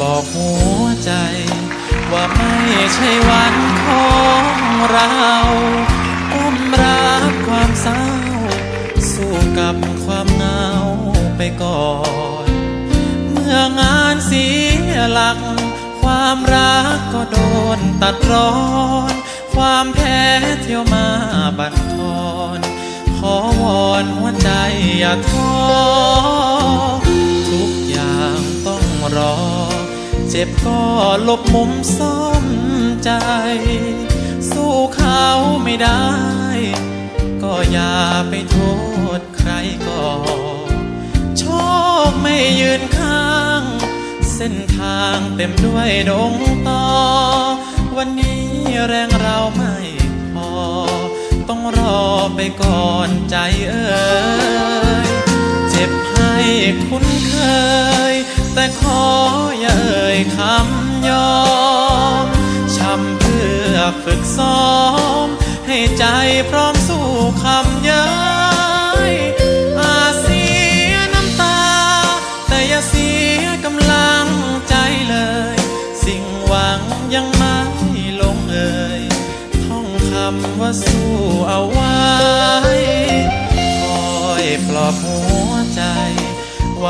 บอกหัวใจ ว่าไม่ใช่วันของเราอุ้มรักความเศร้า สู้กับความเหงาไปก่อน เมื่องานเสียหลัก ความรักก็โดนตัดรอน ความแพ้เที่ยวมาบั่นทอน ขอวอนหัวใจอย่าท้อทุกอย่างต้องรอ เจ็บก็หลบมุมซ่อนใจ สู้เขาไม่ได้ ก็อย่าไปโทษใครก่อนโชคไม่ยืนข้าง เส้นทางเต็มด้วยดงตอ วันนี้แรงเราไม่พอ ต้องรอไปก่อนใจเอ่ยเจ็บให้คุ้นเคย แต่ขออย่าเอ่ยคำยอมช้ำเพื่อฝึกซ้อม ให้ใจพร้อมสู้คำย้ยอาจเสียน้ำตา แต่อย่าเสียกำลังใจเลย สิ่งหวังยังไม่ลงเอ่ยท่องคำว่าสู้เอาไว้คอยปลอบหัว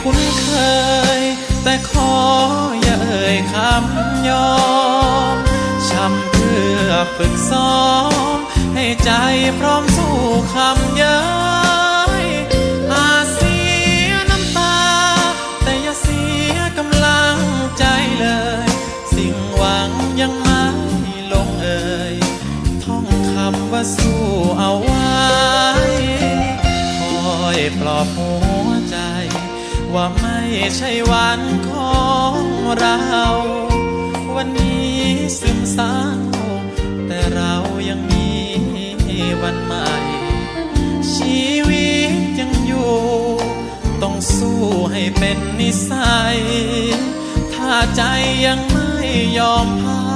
คุ้นเคย แต่ขออย่าเอ่ยคำยอมช้ำเพื่อฝึกซ้อม ให้ใจพร้อมสู้คำเย้ยอาจเสียน้ำตา แต่อย่าเสียกำลังใจเลย สิ่งหวังยังไม่ลงเอ่ยท่องคำว่าสู้เอาไว้คอยปลอบหัว ว่าไม่ใช่วันของเรา วันนี้ซึมเศร้าแต่เรายังมีวันใหม่ ชีวิตยังอยู่ ต้องสู้ให้เป็นนิสัย ถ้าใจยังไม่ยอมพ่